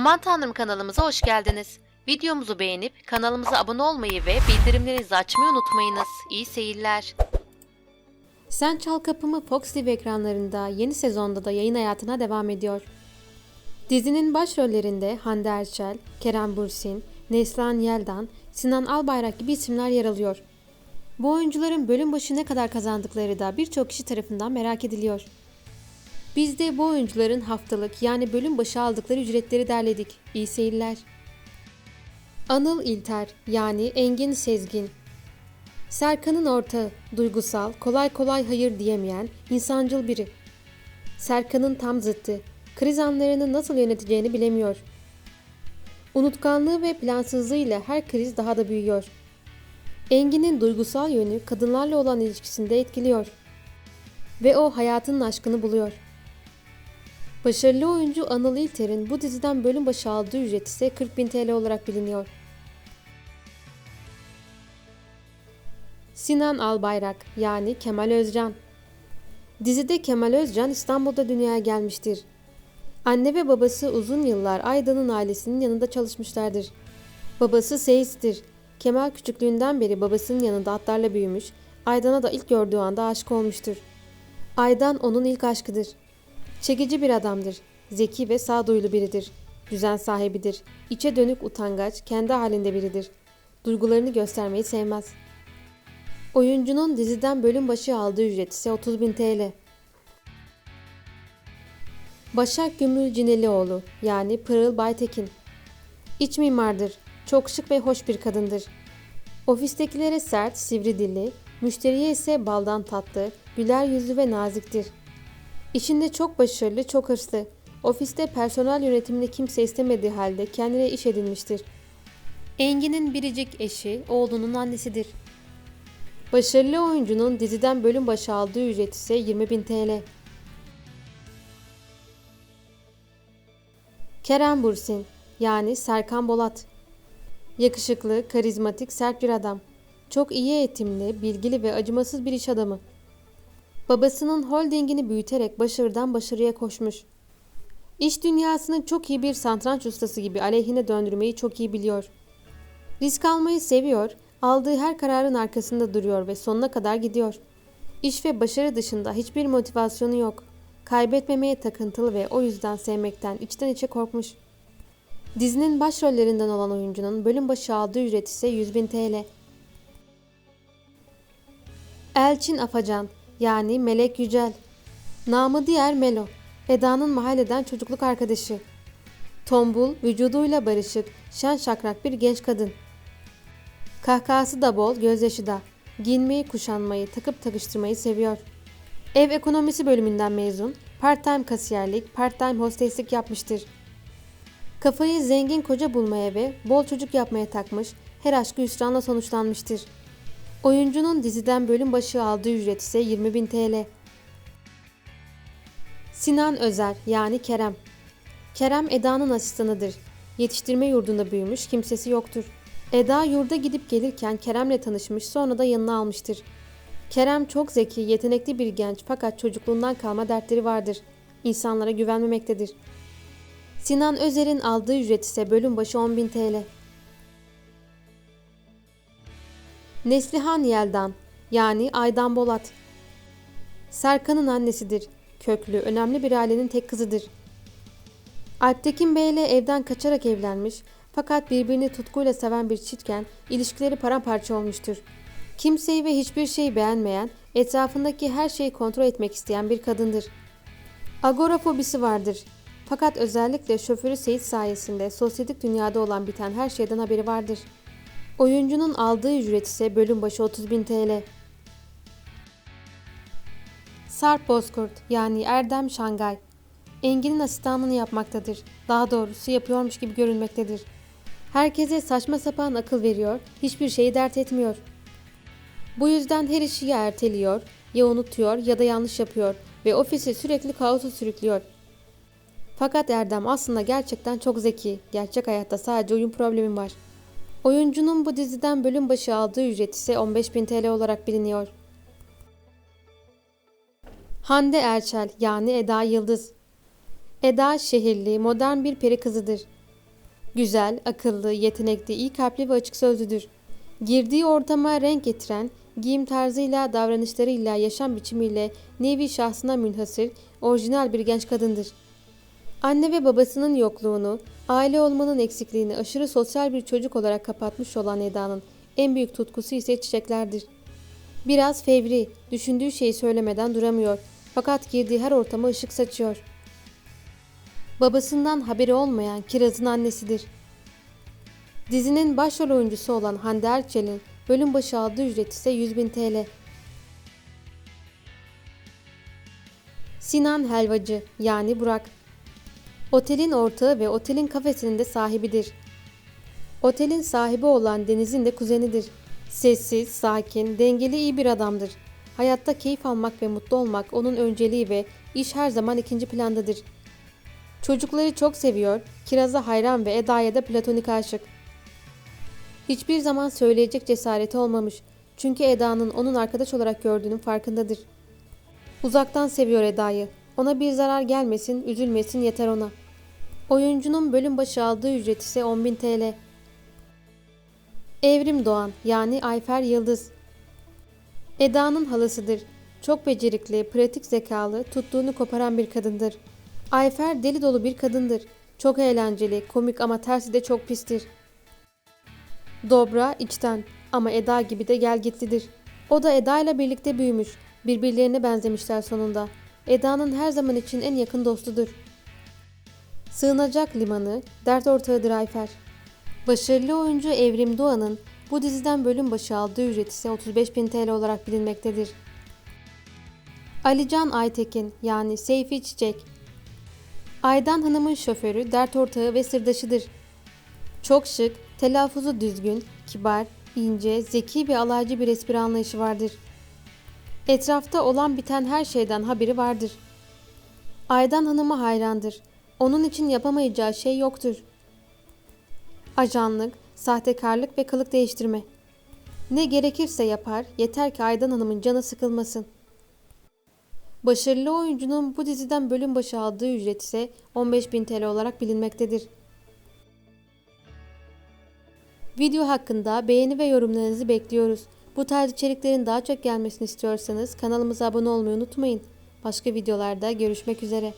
Aman Tanrım kanalımıza hoş geldiniz. Videomuzu beğenip kanalımıza abone olmayı ve bildirimlerinizi açmayı unutmayınız. İyi seyirler. Sen Çal Kapımı Fox TV ekranlarında yeni sezonda da yayın hayatına devam ediyor. Dizinin başrollerinde Hande Erçel, Kerem Bürsin, Neslihan Yeldan, Sinan Albayrak gibi isimler yer alıyor. Bu oyuncuların bölüm başı ne kadar kazandıkları da birçok kişi tarafından merak ediliyor. Biz de bu oyuncuların haftalık yani bölüm başı aldıkları ücretleri derledik. İyi seyirler. Anıl İlter yani Engin Sezgin. Serkan'ın ortağı, duygusal, kolay kolay hayır diyemeyen, insancıl biri. Serkan'ın tam zıttı, kriz anlarını nasıl yöneteceğini bilemiyor. Unutkanlığı ve plansızlığıyla her kriz daha da büyüyor. Engin'in duygusal yönü kadınlarla olan ilişkisinde etkiliyor. Ve o hayatının aşkını buluyor. Başarılı oyuncu Anıl İlter'in bu diziden bölüm başı aldığı ücret ise 40.000 TL olarak biliniyor. Sinan Albayrak yani Kemal Özcan Dizide Kemal Özcan İstanbul'da dünyaya gelmiştir. Anne ve babası uzun yıllar Aydan'ın ailesinin yanında çalışmışlardır. Babası seyistir. Kemal küçüklüğünden beri babasının yanında atlarla büyümüş, Aydan'a da ilk gördüğü anda aşık olmuştur. Aydan onun ilk aşkıdır. Çekici bir adamdır. Zeki ve sağduyulu biridir. Düzen sahibidir. İçe dönük utangaç, kendi halinde biridir. Duygularını göstermeyi sevmez. Oyuncunun diziden bölüm başı aldığı ücret ise 30.000 TL. Başak Gümrül Cinelioğlu yani Pırıl Baytekin. İç mimardır. Çok şık ve hoş bir kadındır. Ofistekilere sert, sivri dilli, müşteriye ise baldan tatlı, güler yüzlü ve naziktir. İşinde çok başarılı, çok hırslı. Ofiste personel yönetimini kimse istemediği halde kendine iş edinmiştir. Engin'in biricik eşi, oğlunun annesidir. Başarılı oyuncunun diziden bölüm başı aldığı ücret ise 20.000 TL. Kerem Bursin yani Serkan Bolat. Yakışıklı, karizmatik, sert bir adam. Çok iyi eğitimli, bilgili ve acımasız bir iş adamı. Babasının holdingini büyüterek başarıdan başarıya koşmuş. İş dünyasını çok iyi bir satranç ustası gibi aleyhine döndürmeyi çok iyi biliyor. Risk almayı seviyor, aldığı her kararın arkasında duruyor ve sonuna kadar gidiyor. İş ve başarı dışında hiçbir motivasyonu yok. Kaybetmemeye takıntılı ve o yüzden sevmekten içten içe korkmuş. Dizinin başrollerinden olan oyuncunun bölüm başı aldığı ücret ise 100.000 TL. Elçin Afacan yani Melek Yücel. Namı diğer Melo. Eda'nın mahalleden çocukluk arkadaşı. Tombul, vücuduyla barışık, şen şakrak bir genç kadın. Kahkahası da bol, gözyaşı da. Giyinmeyi, kuşanmayı, takıp takıştırmayı seviyor. Ev ekonomisi bölümünden mezun, part-time kasiyerlik, part-time hosteslik yapmıştır. Kafayı zengin koca bulmaya ve bol çocuk yapmaya takmış, her aşkı hüsranla sonuçlanmıştır. Oyuncunun diziden bölüm başı aldığı ücret ise 20.000 TL. Sinan Özer yani Kerem. Kerem Eda'nın asistanıdır. Yetiştirme yurdunda büyümüş, kimsesi yoktur. Eda yurda gidip gelirken Kerem'le tanışmış sonra da yanına almıştır. Kerem çok zeki, yetenekli bir genç fakat çocukluğundan kalma dertleri vardır. İnsanlara güvenmemektedir. Sinan Özer'in aldığı ücret ise bölüm başı 10.000 TL. Neslihan Yeldan yani Aydan Bolat. Serkan'ın annesidir. Köklü, önemli bir ailenin tek kızıdır. Alptekin Bey ile evden kaçarak evlenmiş fakat birbirini tutkuyla seven bir çiftken ilişkileri paramparça olmuştur. Kimseyi ve hiçbir şeyi beğenmeyen, etrafındaki her şeyi kontrol etmek isteyen bir kadındır. Agorafobisi vardır. Fakat özellikle şoförü Seyit sayesinde sosyetik dünyada olan biten her şeyden haberi vardır. Oyuncunun aldığı ücret ise bölüm başı 30.000 TL. Sarp Bozkurt yani Erdem Şangay. Engin'in asistanlığını yapmaktadır. Daha doğrusu yapıyormuş gibi görünmektedir. Herkese saçma sapan akıl veriyor, hiçbir şeyi dert etmiyor. Bu yüzden her işi ya erteliyor, ya unutuyor ya da yanlış yapıyor ve ofisi sürekli kaosa sürüklüyor. Fakat Erdem aslında gerçekten çok zeki. Gerçek hayatta sadece oyun problemi var. Oyuncunun bu diziden bölüm başı aldığı ücret ise 15.000 TL olarak biliniyor. Hande Erçel yani Eda Yıldız. Eda şehirli, modern bir peri kızıdır. Güzel, akıllı, yetenekli, iyi kalpli ve açık sözlüdür. Girdiği ortama renk getiren, giyim tarzıyla, davranışlarıyla, yaşam biçimiyle nevi şahsına münhasır, orijinal bir genç kadındır. Anne ve babasının yokluğunu, aile olmanın eksikliğini aşırı sosyal bir çocuk olarak kapatmış olan Eda'nın en büyük tutkusu ise çiçeklerdir. Biraz fevri, düşündüğü şeyi söylemeden duramıyor. Fakat girdiği her ortama ışık saçıyor. Babasından haberi olmayan Kiraz'ın annesidir. Dizinin başrol oyuncusu olan Hande Erçel'in bölüm başı aldığı ücret ise 100 bin TL. Sinan Helvacı yani Burak. Otelin ortağı ve otelin kafesinin de sahibidir. Otelin sahibi olan Deniz'in de kuzenidir. Sessiz, sakin, dengeli iyi bir adamdır. Hayatta keyif almak ve mutlu olmak onun önceliği ve iş her zaman ikinci plandadır. Çocukları çok seviyor, Kiraz'a hayran ve Eda'ya da platonik aşık. Hiçbir zaman söyleyecek cesareti olmamış. Çünkü Eda'nın onun arkadaş olarak gördüğünün farkındadır. Uzaktan seviyor Eda'yı. Ona bir zarar gelmesin, üzülmesin yeter ona. Oyuncunun bölüm başı aldığı ücret ise 10.000 TL. Evrim Doğan yani Ayfer Yıldız. Eda'nın halasıdır. Çok becerikli, pratik zekalı, tuttuğunu koparan bir kadındır. Ayfer deli dolu bir kadındır. Çok eğlenceli, komik ama tersi de çok pistir. Dobra, içten ama Eda gibi de gelgitlidir. O da Eda ile birlikte büyümüş. Birbirlerine benzemişler sonunda. Eda'nın her zaman için en yakın dostudur. Sığınacak limanı, dert ortağıdır Ayfer. Başarılı oyuncu Evrim Doğan'ın bu diziden bölüm başı aldığı ücret ise 35.000 TL olarak bilinmektedir. Alican Aytekin yani Seyfi Çiçek. Aydan Hanım'ın şoförü, dert ortağı ve sırdaşıdır. Çok şık, telaffuzu düzgün, kibar, ince, zeki ve alaycı bir espri anlayışı vardır. Etrafta olan biten her şeyden haberi vardır. Aydan Hanım'a hayrandır. Onun için yapamayacağı şey yoktur. Ajanlık, sahtekarlık ve kılık değiştirme. Ne gerekirse yapar, yeter ki Aydan Hanım'ın canı sıkılmasın. Başarılı oyuncunun bu diziden bölüm başı aldığı ücret ise 15.000 TL olarak bilinmektedir. Video hakkında beğeni ve yorumlarınızı bekliyoruz. Bu tarz içeriklerin daha çok gelmesini istiyorsanız kanalımıza abone olmayı unutmayın. Başka videolarda görüşmek üzere.